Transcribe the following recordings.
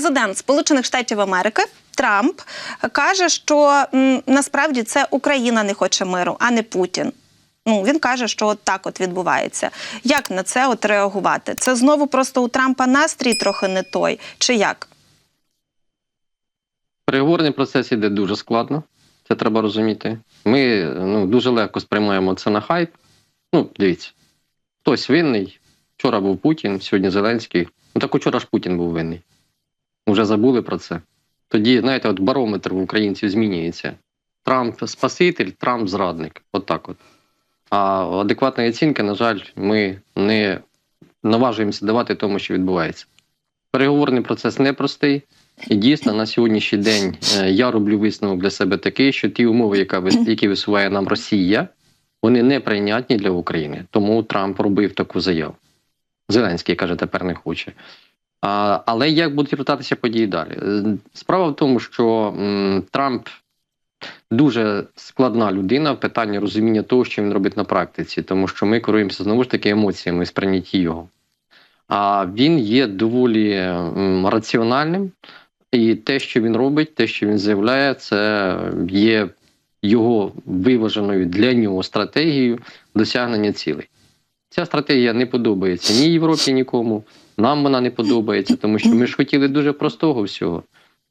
президент Сполучених Штатів Америки Трамп каже, що м, насправді це Україна не хоче миру, а не Путін. Ну він каже, що от так от відбувається. Як на це от реагувати? Це знову просто у Трампа настрій трохи не той, чи як? Переговорний процес іде дуже складно, це треба розуміти. Ми ну, дуже легко сприймаємо це на хайп. Ну, дивіться, хтось винний. Вчора був Путін, сьогодні Зеленський. Ну так учора ж Путін був винний. Вже забули про це. Тоді, знаєте, от барометр в українців змінюється. Трамп спаситель, Трамп зрадник. От так от. А адекватної оцінки, на жаль, ми не наважуємося давати тому, що відбувається. Переговорний процес непростий. І дійсно на сьогоднішній день е, я роблю висновок для себе такий, що ті умови, які висуває нам Росія, вони неприйнятні для України. Тому Трамп робив таку заяву. Зеленський каже, тепер не хоче. Але як будуть розвиватися події далі? Е, Справа в тому, що Трамп дуже складна людина в питанні розуміння того, що він робить на практиці, тому що ми керуємося знову ж таки емоціями сприйнятті його. А він є доволі раціональним, і те, що він робить, те, що він заявляє, це є його виваженою для нього стратегією досягнення цілей. Ця стратегія не подобається ні Європі, нікому. Нам вона не подобається, тому що ми ж хотіли дуже простого всього.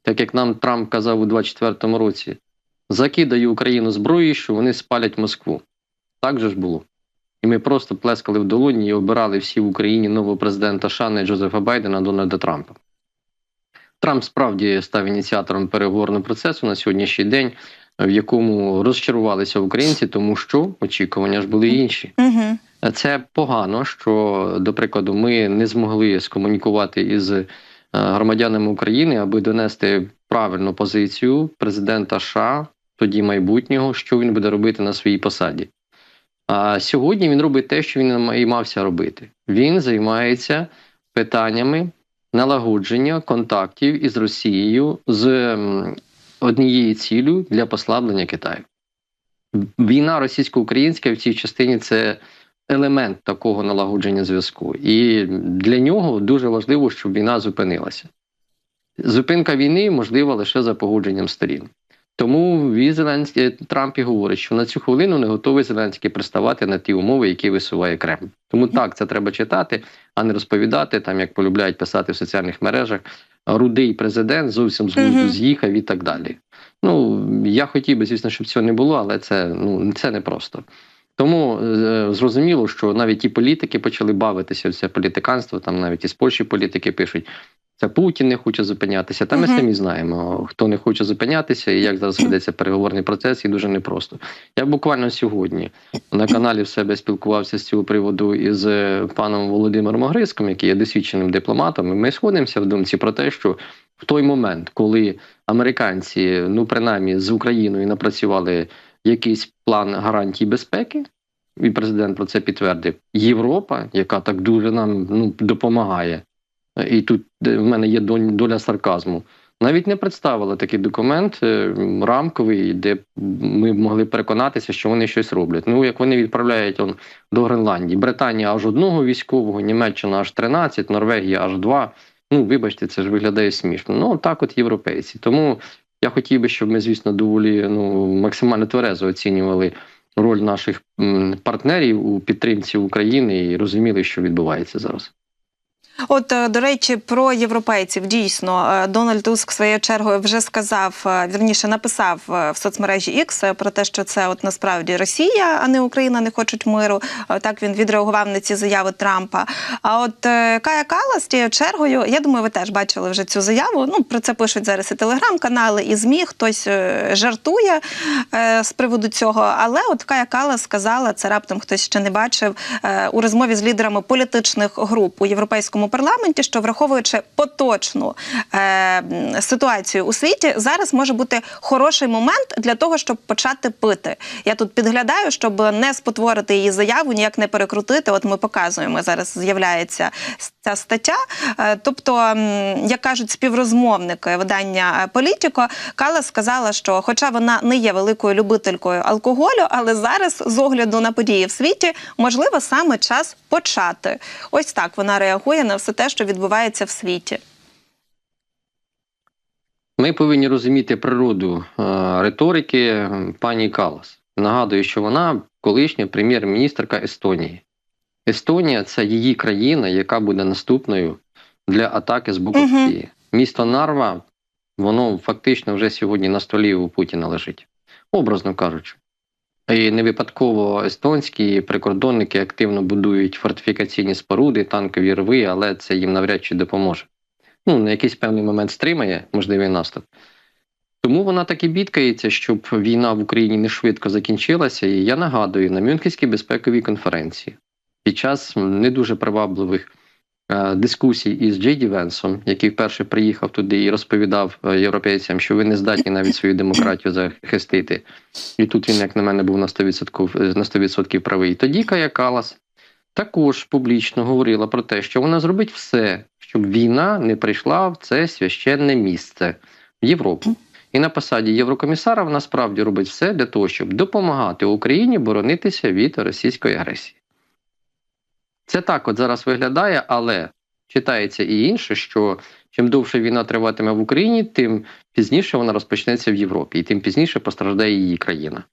Так як нам Трамп казав у 24-му році, закидаю Україну зброєю, що вони спалять Москву. Так же ж було. І ми просто плескали в долоні і обирали всі в Україні нового президента США, не Джозефа Байдена, Дональда Трампа. Трамп справді став ініціатором переговорного процесу на сьогоднішній день, в якому розчарувалися українці, тому що очікування ж були інші. Угу. Це погано, що, до прикладу, ми не змогли скомунікувати із е, громадянами України, аби донести правильну позицію президента США, тоді майбутнього, що він буде робити на своїй посаді. А сьогодні він робить те, що він і мався робити. Він займається питаннями налагодження контактів із Росією з однією цілею для послаблення Китаю. Війна російсько-українська в цій частині це елемент такого налагодження зв'язку. І для нього дуже важливо, щоб війна зупинилася. Зупинка війни можлива лише за погодженням сторін. Тому Зеленський Трамп і говорить, що на цю хвилину не готовий Зеленський приставати на ті умови, які висуває Кремль. Тому так це треба читати, а не розповідати, там як полюбляють писати в соціальних мережах. Рудий президент зовсім з глузду з'їхав і так далі. Ну я хотів би, звісно, щоб цього не було, але це ну це непросто. Тому е, зрозуміло, що навіть ті політики почали бавитися в це політиканство. Там навіть із Польщі політики пишуть, це Путін не хоче зупинятися. Та ми самі знаємо, хто не хоче зупинятися і як зараз ведеться переговорний процес, і дуже непросто. Я буквально сьогодні на каналі в себе спілкувався з цього приводу із е, паном Володимиром Огриском, який є досвідченим дипломатом. І ми сходимося в думці про те, що в той момент, коли американці, ну принаймні з Україною напрацювали якийсь план гарантій безпеки, і президент про це підтвердив. Європа, яка так дуже нам ну, допомагає, і тут е, в мене є доля сарказму. Навіть не представила такий документ е, рамковий, де ми могли переконатися, що вони щось роблять. Ну як вони відправляють он до Гренландії, Британія аж одного військового, Німеччина аж 13, Норвегія аж два. Ну, вибачте, це ж виглядає смішно. Ну так, от європейці. Тому я хотів би, щоб ми, звісно, доволі ну максимально тверезо оцінювали роль наших партнерів у підтримці України і розуміли, що відбувається зараз. От е, до речі, про європейців дійсно е, Дональд Туск своєю чергою вже сказав, е, вірніше написав в соцмережі X про те, що це от насправді Росія, а не Україна не хочуть миру. Так він відреагував на ці заяви Трампа. А от Кая Калас тією чергою, я думаю, ви теж бачили вже цю заяву. Ну про це пишуть зараз і телеграм-канали, і змі. Хтось жартує з приводу цього. Але от Кая Калас сказала, це раптом хтось ще не бачив у розмові з лідерами політичних груп у європейському парламенті, що враховуючи поточну е, ситуацію у світі, зараз може бути хороший момент для того, щоб почати пити. Я тут підглядаю, щоб не спотворити її заяву, ніяк не перекрутити. От ми показуємо зараз. З'являється ця стаття. Е, тобто, як кажуть співрозмовники видання е, Політіко, Кала сказала, що, хоча вона не є великою любителькою алкоголю, але зараз, з огляду на події в світі, можливо, саме час почати. Ось так вона реагує на все те, що відбувається в світі. Ми повинні розуміти природу е, риторики пані Калас. Нагадую, що вона колишня прем'єр-міністрка Естонії. Естонія це її країна, яка буде наступною для атаки з боку. Росії. Місто Нарва, воно фактично вже сьогодні на столі у Путіна лежить, образно кажучи. І не випадково естонські прикордонники активно будують фортифікаційні споруди, танкові рви, але це їм навряд чи допоможе. Ну, на якийсь певний момент стримає можливий наступ. Тому вона так і бідкається, щоб війна в Україні не швидко закінчилася. І я нагадую, на Мюнхенській безпековій конференції під час не дуже привабливих е, дискусій із Джей Венсом, який вперше приїхав туди і розповідав е, європейцям, що ви не здатні навіть свою демократію захистити. І тут він, як на мене, був на 100%, е, на 100% правий. Тоді Кая Калас також публічно говорила про те, що вона зробить все, щоб війна не прийшла в це священне місце в Європу. І на посаді Єврокомісара вона справді робить все для того, щоб допомагати Україні боронитися від російської агресії. Це так от зараз виглядає, але читається і інше, що чим довше війна триватиме в Україні, тим пізніше вона розпочнеться в Європі, і тим пізніше постраждає її країна.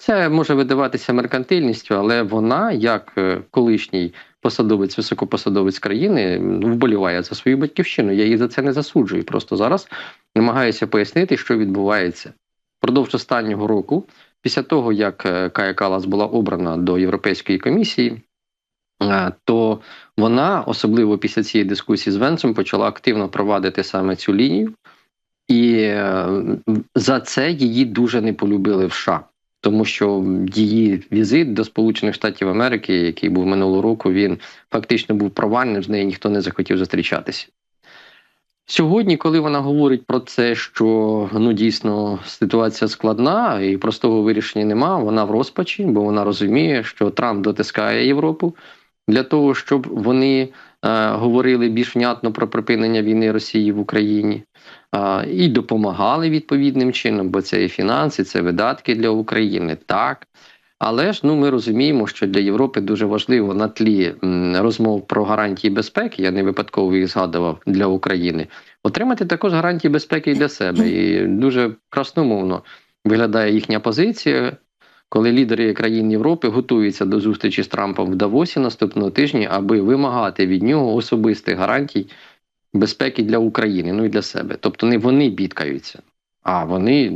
Це може видаватися меркантильністю, але вона, як е, колишній посадовець, високопосадовець країни, вболіває за свою батьківщину. Я її за це не засуджую. Просто зараз намагаюся пояснити, що відбувається. Впродовж останнього року, після того, як е, Кая Калас була обрана до Європейської комісії, то вона, особливо після цієї дискусії з Венцем, почала активно провадити саме цю лінію, і е, за це її дуже не полюбили в США. Тому що її візит до Сполучених Штатів Америки, який був минулого року, він фактично був провальним, з нею ніхто не захотів зустрічатися. Сьогодні, коли вона говорить про це, що ну дійсно ситуація складна і простого вирішення нема, вона в розпачі, бо вона розуміє, що Трамп дотискає Європу для того, щоб вони е, говорили більш внятно про припинення війни Росії в Україні е, і допомагали відповідним чином, бо це і фінанси, це видатки для України, так. Але ж ну ми розуміємо, що для Європи дуже важливо на тлі розмов про гарантії безпеки, я не випадково їх згадував для України, отримати також гарантії безпеки і для себе. І дуже красномовно виглядає їхня позиція, коли лідери країн Європи готуються до зустрічі з Трампом в Давосі наступного тижня, аби вимагати від нього особистих гарантій безпеки для України, ну і для себе. Тобто не вони бідкаються, а вони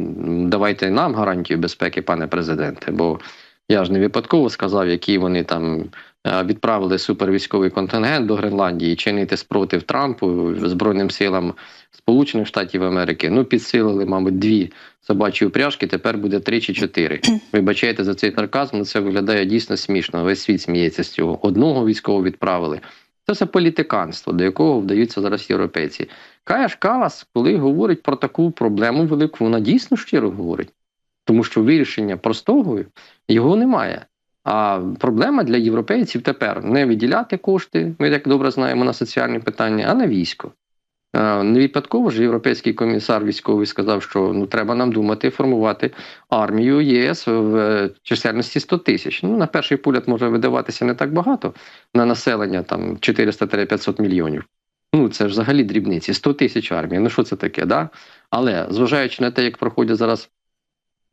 давайте нам гарантію безпеки, пане президенте. Бо я ж не випадково сказав, які вони там відправили супервійськовий контингент до Гренландії чинити спротив Трампу Збройним силам Сполучених Штатів Америки. Ну, підсилили, мабуть, дві собачі упряжки, тепер буде три чи чотири. Вибачайте за цей сарказм, але це виглядає дійсно смішно. Весь світ сміється з цього. Одного військового відправили. Це все політиканство, до якого вдаються зараз європейці. Кая Калас, коли говорить про таку проблему велику, вона дійсно щиро говорить. Тому що вирішення простого його немає. А проблема для європейців тепер не виділяти кошти, ми як добре знаємо на соціальні питання, а на військо. Не випадково ж європейський комісар військовий сказав, що ну треба нам думати формувати армію ЄС в чисельності 100 тисяч. Ну на перший погляд може видаватися не так багато на населення там 400-500 мільйонів. Ну це ж взагалі дрібниці, 100 тисяч армії. Ну що це таке, да? Але зважаючи на те, як проходять зараз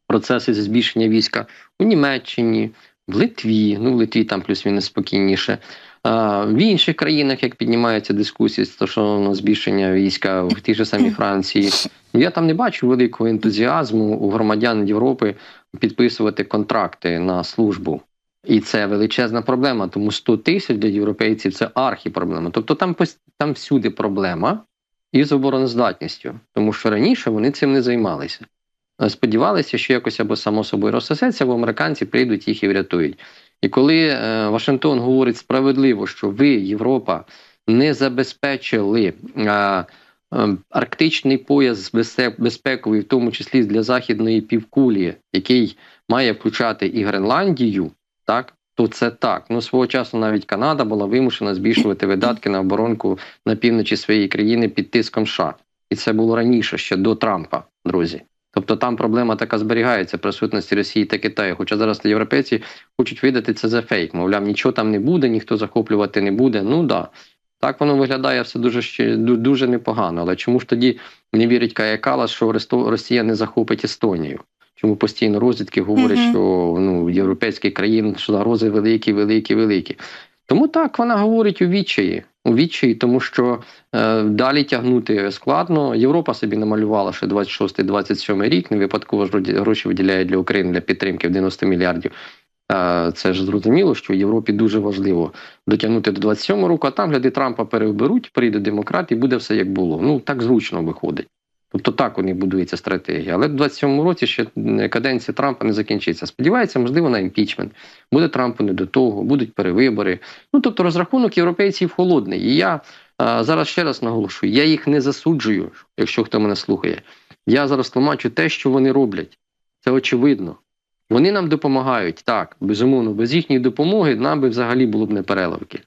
процеси збільшення війська у Німеччині, в Литві, ну в Литві там плюс-мінус спокійніше. А, в інших країнах, як піднімаються дискусії стосовно збільшення війська в тій же самій Франції, я там не бачу великого ентузіазму у громадян Європи підписувати контракти на службу. І це величезна проблема, тому 100 тисяч для європейців це архіпроблема. Тобто там там всюди проблема із обороноздатністю, тому що раніше вони цим не займалися. Е, Сподівалися, що якось або само собою розсосеться, або американці прийдуть їх і врятують. І коли е, Вашингтон говорить справедливо, що ви, Європа, не забезпечили е, арктичний пояс безпековий, в тому числі для західної півкулі, який має включати і Гренландію, так то це так. Ну свого часу навіть Канада була вимушена збільшувати видатки на оборонку на півночі своєї країни під тиском США. І це було раніше, ще до Трампа, друзі. Тобто там проблема така зберігається присутності Росії та Китаю. Хоча зараз європейці хочуть видати це за фейк. Мовляв, нічого там не буде, ніхто захоплювати не буде. Ну да. Так воно виглядає все дуже ще дуже непогано. Але чому ж тоді не вірить Кая Калас, що Росія не захопить Естонію? Чому постійно розвідки говорять, Мгм. що ну європейські країни що загрози великі, великі, великі. Тому так вона говорить у відчаї. У відчаї, тому що е, далі тягнути складно. Європа собі намалювала, що 26-27 рік не випадково ж гроші виділяє для України для підтримки в 90 мільярдів. Е, це ж зрозуміло, що Європі дуже важливо дотягнути до 27 року, а там гляди Трампа переоберуть, прийде демократ і буде все як було. Ну так зручно виходить. Тобто так у них будується стратегія. Але в 27-му році ще е, каденція Трампа не закінчиться. Сподівається, можливо, на імпічмент. Буде Трампу не до того, будуть перевибори. Ну тобто розрахунок європейців холодний. І я а, зараз ще раз наголошую: я їх не засуджую, якщо хто мене слухає. Я зараз тлумачу те, що вони роблять. Це очевидно. Вони нам допомагають, так, безумовно, без їхньої допомоги нам би взагалі було б не переливки.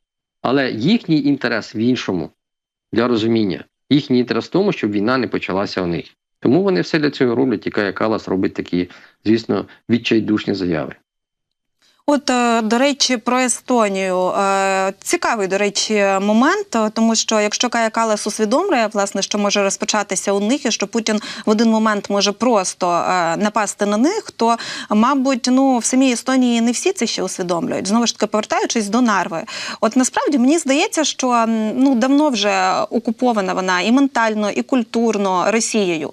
Але їхній інтерес в іншому для розуміння. Їхній інтерес в тому, щоб війна не почалася у них. Тому вони все для цього роблять, і Кая Калас робить такі, звісно, відчайдушні заяви. От, е, до речі, про Естонію. Е, Цікавий, до речі, момент, е, тому що якщо Кая Калас усвідомлює, власне, що може розпочатися у них, і що Путін в один момент може просто напасти на них, то, мабуть, ну в самій Естонії не всі це ще усвідомлюють. Знову ж таки, повертаючись до Нарви. От насправді мені здається, що ну давно вже окупована вона і ментально, і культурно Росією.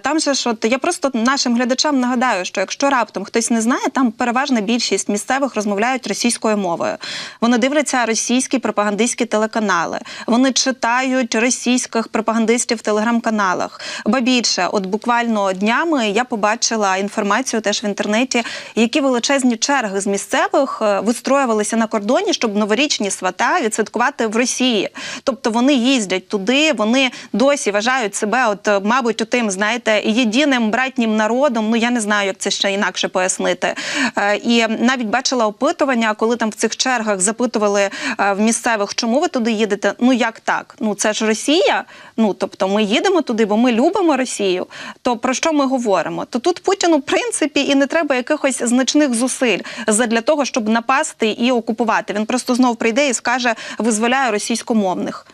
Там же ж, от я просто нашим глядачам нагадаю, що якщо раптом хтось не знає, там переважна більшість місцевих розмовляють російською мовою. Вони дивляться російські пропагандистські телеканали. Вони читають російських пропагандистів в телеграм-каналах. Ба більше, от буквально днями я побачила інформацію теж в інтернеті, які величезні черги з місцевих е, вистроювалися на кордоні, щоб новорічні свята відсвяткувати в Росії. Тобто вони їздять туди, вони досі вважають себе, от е, мабуть, тим, знаєте, єдиним братнім народом. Ну я не знаю, як це ще інакше пояснити. Е, І навіть бачила опитування, коли там в цих чергах запитували е, в місцевих, чому ви туди їдете? Ну як так? Ну це ж Росія. Ну тобто ми їдемо туди, бо ми любимо Росію. То про що ми говоримо? То тут Путіну, в принципі, і не треба якихось значних зусиль для того, щоб напасти і окупувати. Він просто знов прийде і скаже: визволяю російськомовних.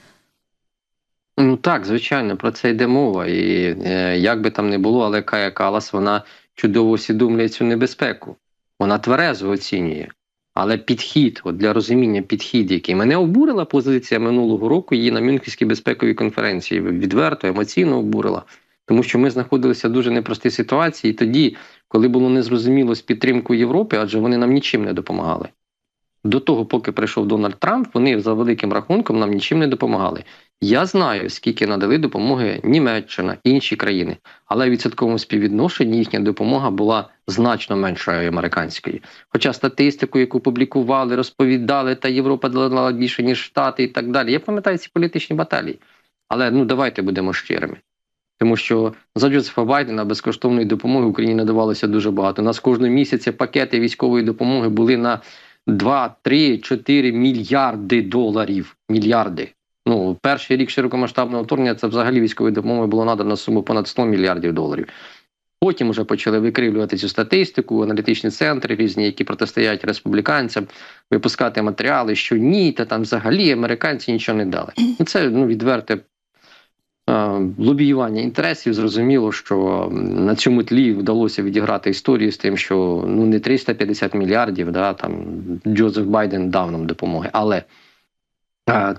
Ну так, звичайно, про це йде мова. І е, як би там не було, але Кая Калас вона чудово усвідомлює цю небезпеку. Вона тверезо оцінює. Але підхід, от для розуміння підхід, який мене обурила позиція минулого року її на Мюнхенській безпековій конференції, відверто, емоційно обурила. Тому що ми знаходилися в дуже непростій ситуації тоді, коли було незрозуміло з підтримкою Європи, адже вони нам нічим не допомагали. До того, поки прийшов Дональд Трамп, вони за великим рахунком нам нічим не допомагали. Я знаю, скільки надали допомоги Німеччина інші країни, але в відсотковому співвідношенні їхня допомога була значно меншою американської. Хоча статистику, яку публікували, розповідали, та Європа дала більше ніж Штати і так далі. Я пам'ятаю ці політичні баталії. Але ну давайте будемо щирими. Тому що за Джозефа Байдена безкоштовної допомоги Україні надавалося дуже багато. У нас кожного місяця пакети військової допомоги були на 2, 3, 4 мільярди доларів. Мільярди. Перший рік широкомасштабного вторгнення це взагалі військової допомоги було надано суму понад 100 мільярдів доларів. Потім вже почали викривлювати цю статистику, аналітичні центри різні, які протистоять республіканцям, випускати матеріали, що ні, та там взагалі американці нічого не дали. Це ну, відверте е, лобіювання інтересів. Зрозуміло, що на цьому тлі вдалося відіграти історію з тим, що ну не 350 мільярдів, да, там Джозеф Байден дав нам допомоги. Але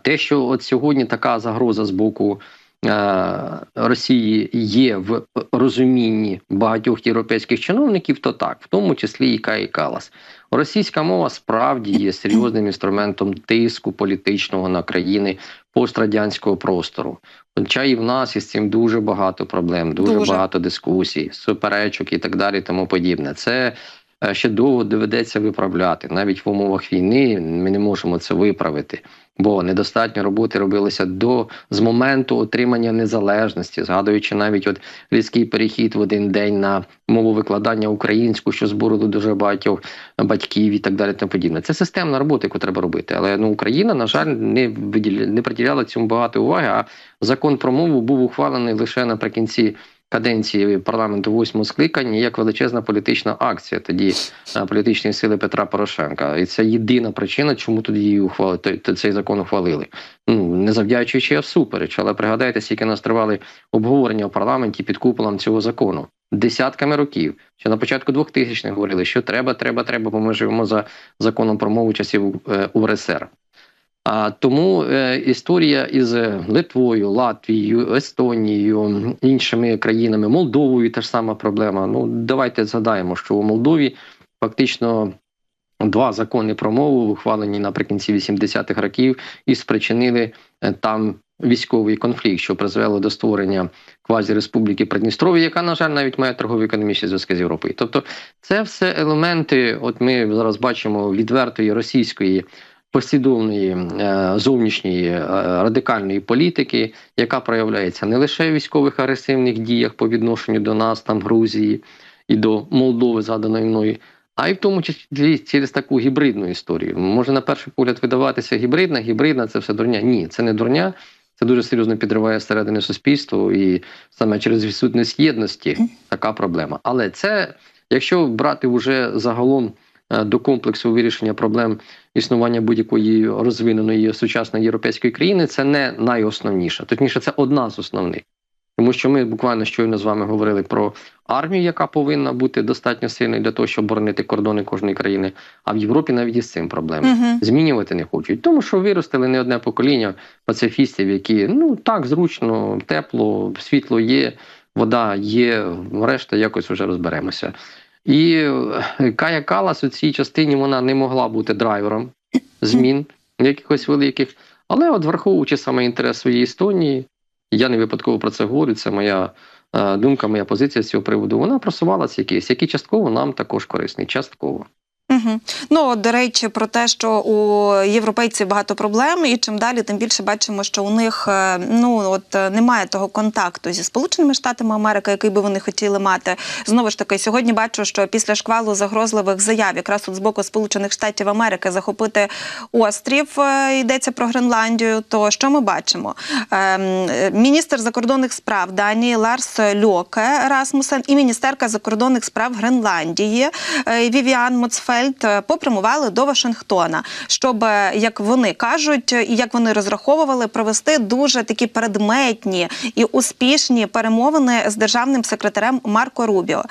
те, що от сьогодні така загроза з боку. е, Росії є в розумінні багатьох європейських чиновників, то так, в тому числі і Каї Калас. Російська мова справді є серйозним інструментом тиску політичного на країни пострадянського простору. Хоча і в нас із цим дуже багато проблем, дуже, Дуже. багато дискусій, суперечок і так далі, тому подібне. Це е, ще довго доведеться виправляти. Навіть в умовах війни ми не можемо це виправити, бо недостатньо роботи робилося до з моменту отримання незалежності, згадуючи навіть от різкий перехід в один день на мову викладання українську, що збурило дуже багатьох батьків і так далі. Тому подібне. Це системна робота, яку треба робити. Але ну Україна, на жаль, не виділя, не приділяла цьому багато уваги. А закон про мову був ухвалений лише наприкінці каденції парламенту восьмого скликання як величезна політична акція тоді е, політичної сили Петра Порошенка. І це єдина причина, чому тоді її ухвали цей закон ухвалили. Ну не завдячуючи а всупереч, але пригадайте, скільки нас тривали обговорення в парламенті під куполом цього закону. Десятками років. Ще на початку 2000-х говорили, що треба, треба, треба, бо ми живемо за законом про мову часів е, УРСР. Тому е, історія із Литвою, Латвією, Естонією, іншими країнами, Молдовою та ж сама проблема. Ну давайте згадаємо, що у Молдові фактично два закони про мову, ухвалені наприкінці 80-х років, і спричинили е, там військовий конфлікт, що призвело до створення квазі-республіки Придністров'я, яка, на жаль, навіть має торгово-економічні зв'язки з Європою. Тобто, це все елементи, от ми зараз бачимо відвертої російської послідовної е, зовнішньої е, радикальної політики, яка проявляється не лише в військових агресивних діях по відношенню до нас, там Грузії і до Молдови, згаданої мною, а й в тому числі через таку гібридну історію. Може на перший погляд видаватися гібридна, гібридна це все дурня. Ні, це не дурня. Це дуже серйозно підриває середини суспільства, і саме через відсутність єдності така проблема. Але це, якщо брати вже загалом до комплексу вирішення проблем існування будь-якої розвиненої сучасної європейської країни, це не найосновніше. Точніше, це одна з основних. Тому що ми буквально щойно з вами говорили про армію, яка повинна бути достатньо сильною для того, щоб боронити кордони кожної країни. А в Європі навіть із цим проблеми Угу. змінювати не хочуть, тому що виростили не одне покоління пацифістів, які ну так зручно, тепло, світло є, вода є, решта якось вже розберемося. І е, Кая Калас у цій частині вона не могла бути драйвером змін якихось великих, але от враховуючи саме інтерес своєї Естонії, я не випадково про це говорю. Це моя е, думка, моя позиція з цього приводу. Вона просувалася якийсь, який частково нам також корисний. Частково. Угу. Ну, до речі, про те, що у європейців багато проблем, і чим далі, тим більше бачимо, що у них е, ну от е, немає того контакту зі Сполученими Штатами Америки, який би вони хотіли мати. Знову ж таки, сьогодні бачу, що після шквалу загрозливих заяв, якраз от з боку Сполучених Штатів Америки захопити острів, е, йдеться про Гренландію. То що ми бачимо? Ем, Міністр закордонних справ Данії Ларс Льоке Расмусен і міністерка закордонних справ Гренландії Вівіан Моцфельд е, попрямували до Вашингтона, щоб, е, як вони кажуть, і як вони розраховували, провести дуже такі предметні і успішні перемовини з державним секретарем Марко Рубіо.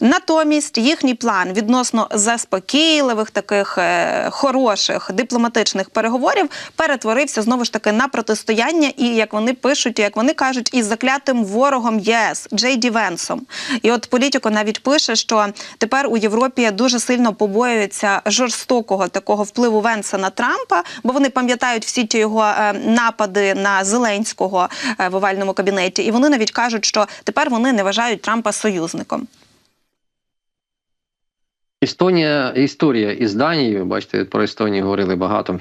Натомість їхній план відносно заспокійливих, таких е, хороших дипломатичних переговорів перетворився знову ж таки на протистояння, і як вони пишуть, як вони кажуть, із заклятим ворогом ЄС Джей Ді Венсом. І от політико навіть пише, що тепер у Європі дуже сильно побоюються жорстокого такого впливу Венса на Трампа, бо вони пам'ятають всі ті його е, напади на Зеленського е, в овальному кабінеті, і вони навіть кажуть, що тепер вони не вважають Трампа союзником. Естонія, історія із Данією, бачите, про Естонію говорили багато.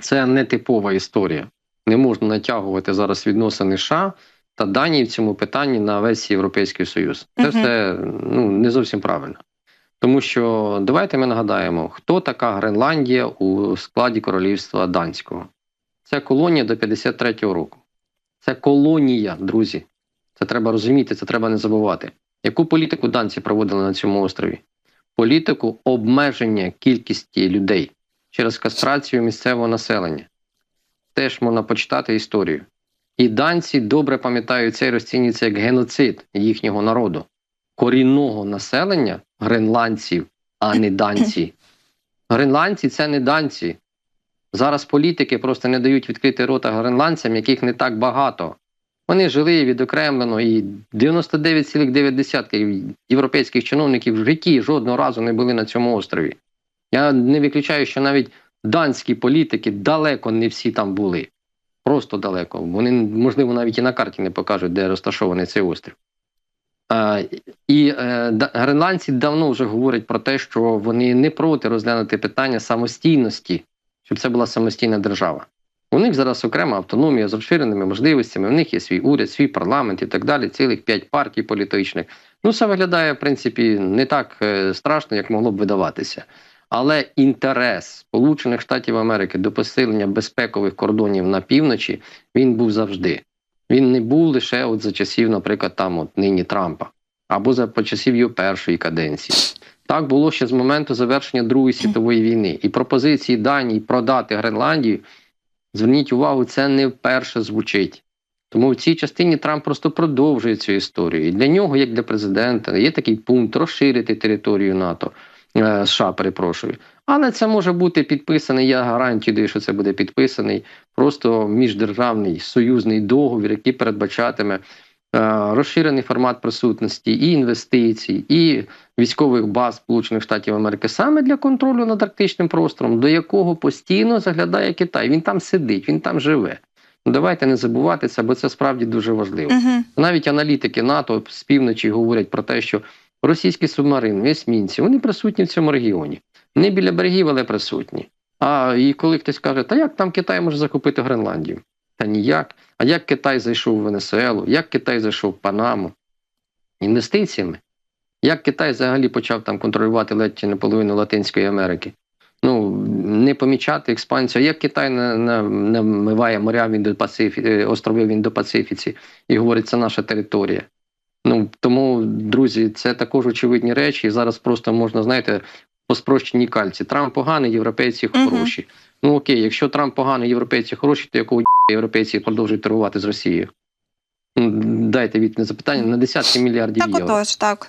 Це не типова історія. Не можна натягувати зараз відносини США та Данії в цьому питанні на весь Європейський Союз. Це Мгм. все ну, не зовсім правильно. Тому що давайте ми нагадаємо, хто така Гренландія у складі королівства данського. Це колонія до 53-го року. Це колонія, друзі. Це треба розуміти, це треба не забувати. Яку політику данці проводили на цьому острові? Політику обмеження кількості людей через кастрацію місцевого населення. Теж можна почитати історію. І данці добре пам'ятають це і розцінюється як геноцид їхнього народу, корінного населення гренландців, а не данці. Гренландці це не данці. Зараз політики просто не дають відкрити рота гренландцям, яких не так багато. Вони жили відокремлено, і 99,9 європейських чиновників в житті жодного разу не були на цьому острові. Я не виключаю, що навіть данські політики далеко не всі там були. Просто далеко. Вони, можливо, навіть і на карті не покажуть, де розташований цей острів. А, і е, гренландці давно вже говорять про те, що вони не проти розглянути питання самостійності, щоб це була самостійна держава. У них зараз окрема автономія з обширеними можливостями, у них є свій уряд, свій парламент і так далі, цілих п'ять партій політичних. Ну, це виглядає, в принципі, не так е, страшно, як могло б видаватися. Але інтерес Сполучених Штатів Америки до посилення безпекових кордонів на півночі він був завжди. Він не був лише от за часів, наприклад, там от нині Трампа, або за часів його першої каденції. Так було ще з моменту завершення Другої світової війни. І пропозиції Данії продати Гренландію, зверніть увагу, це не вперше звучить. Тому в цій частині Трамп просто продовжує цю історію. І для нього, як для президента, є такий пункт розширити територію НАТО е, США, перепрошую. Але це може бути підписаний. Я гарантію даю, що це буде підписаний просто міждержавний союзний договір, який передбачатиме е, розширений формат присутності і інвестицій, і військових баз Сполучених Штатів Америки саме для контролю над арктичним простором, до якого постійно заглядає Китай. Він там сидить, він там живе. Ну, давайте не забувати це, бо це справді дуже важливо. Угу. Навіть аналітики НАТО з півночі говорять про те, що російські субмарини, есмінці, вони присутні в цьому регіоні. Не біля берегів, але присутні. А і коли хтось каже, та як там Китай може захопити Гренландію? Та ніяк. А як Китай зайшов в Венесуелу, як Китай зайшов в Панаму? Інвестиціями. Як Китай взагалі почав там контролювати ледь чи не половину Латинської Америки? Ну, не помічати експансію. Як Китай на- на- намиває моря в Індопасифі, е, острови в Індопацифіці і говорить, це наша територія. Ну тому, друзі, це також очевидні речі. І зараз просто можна, знаєте, по спрощеній кальці. Трамп поганий, європейці хороші. Ну окей, якщо Трамп поганий, європейці хороші, то якого європейці продовжують торгувати з Росією? Ну, Дайте відповідь на запитання на десятки мільярдів Так, євро. отож, так.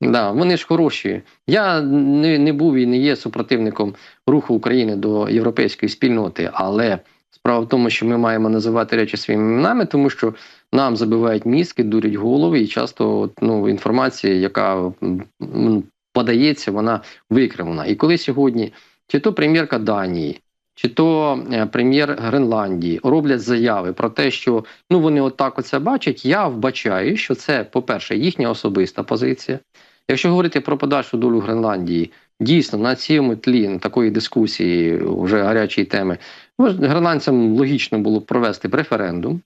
Да, вони ж хороші. Я не, не був і не є супротивником руху України до європейської спільноти, але справа в тому, що ми маємо називати речі своїми іменами, тому що нам забивають мізки, дурять голови, і часто ну, інформація, яка подається, вона викривлена. І коли сьогодні чи то прем'єрка Данії, чи то е, прем'єр Гренландії роблять заяви про те, що ну вони отак оце бачать, я вбачаю, що це, по-перше, їхня особиста позиція. Якщо говорити про подальшу долю Гренландії, дійсно на цьому тлі такої дискусії, вже гарячої теми, гренландцям логічно було провести референдум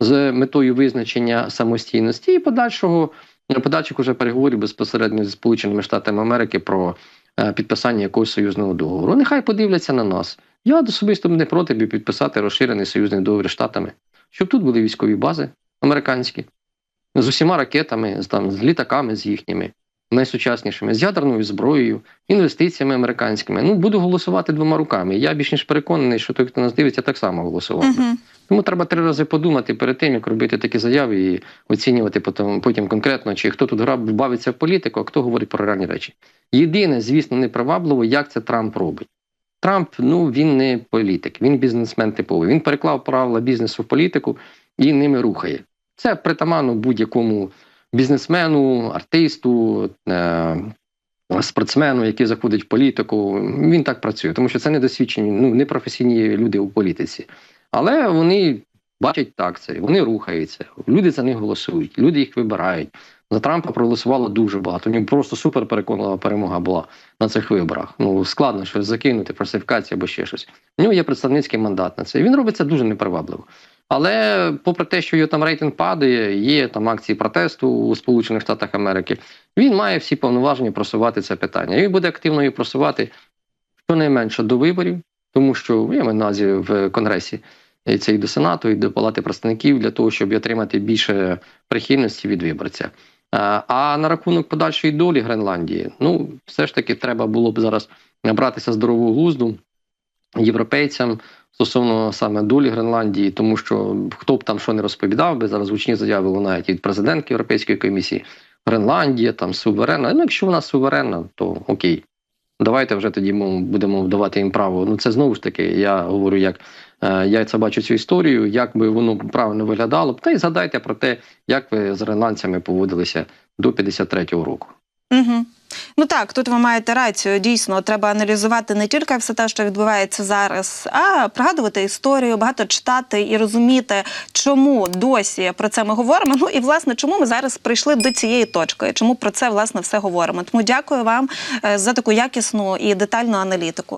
з метою визначення самостійності і подальшого подальших уже переговорів безпосередньо зі Сполученими Штатами Америки про е, підписання якогось союзного договору. Нехай подивляться на нас. Я особисто не проти підписати розширений союзний договір з Штатами, щоб тут були військові бази американські з усіма ракетами, з, там, з літаками з їхніми, найсучаснішими, з ядерною зброєю, інвестиціями американськими. Ну, буду голосувати двома руками. Я більш ніж переконаний, що той, хто нас дивиться, так само голосував. Угу. Тому треба три рази подумати перед тим, як робити такі заяви і оцінювати потім, потім конкретно, чи хто тут грав, бавиться в політику, а хто говорить про реальні речі. Єдине, звісно, непривабливо, як це Трамп робить. Трамп, ну він не політик, він бізнесмен типовий. Він переклав правила бізнесу в політику і ними рухає. Це притаманно будь-якому бізнесмену, артисту, е- спортсмену, який заходить в політику. Він так працює, тому що це недосвідчені, ну непрофесійні люди у політиці. Але вони бачать так це, вони рухаються. Люди за них голосують, люди їх вибирають. За Трампа проголосувало дуже багато. У просто супер переконлива перемога була на цих виборах. Ну складно щось закинути, фальсифікація або ще щось. У нього є представницький мандат на це. Він робить це дуже непривабливо. Але попри те, що його там рейтинг падає, є там акції протесту у Сполучених Штатах Америки. Він має всі повноваження просувати це питання. І він буде активно її просувати щонайменше до виборів, тому що я маю на в Конгресі. І це і до Сенату, і до Палати представників для того, щоб отримати більше прихильності від виборця. А на рахунок подальшої долі Гренландії, ну все ж таки треба було б зараз набратися здорового глузду європейцям стосовно саме долі Гренландії, тому що хто б там що не розповідав би, зараз гучні заяви лунають від президентки Європейської комісії. Гренландія там суверенна. Ну, якщо вона суверенна, то окей. Давайте вже тоді ми будемо давати їм право. Ну це знову ж таки, я говорю, як е, я це бачу цю історію, як би воно правильно виглядало. Та й згадайте про те, як ви з гренландцями поводилися до 53-го року. Угу. Ну так, тут ви маєте рацію. Дійсно, треба аналізувати не тільки все те, що відбувається зараз, а пригадувати історію, багато читати і розуміти, чому досі про це ми говоримо. Ну і власне, чому ми зараз прийшли до цієї точки, чому про це власне все говоримо. Тому дякую вам е, за таку якісну і детальну аналітику.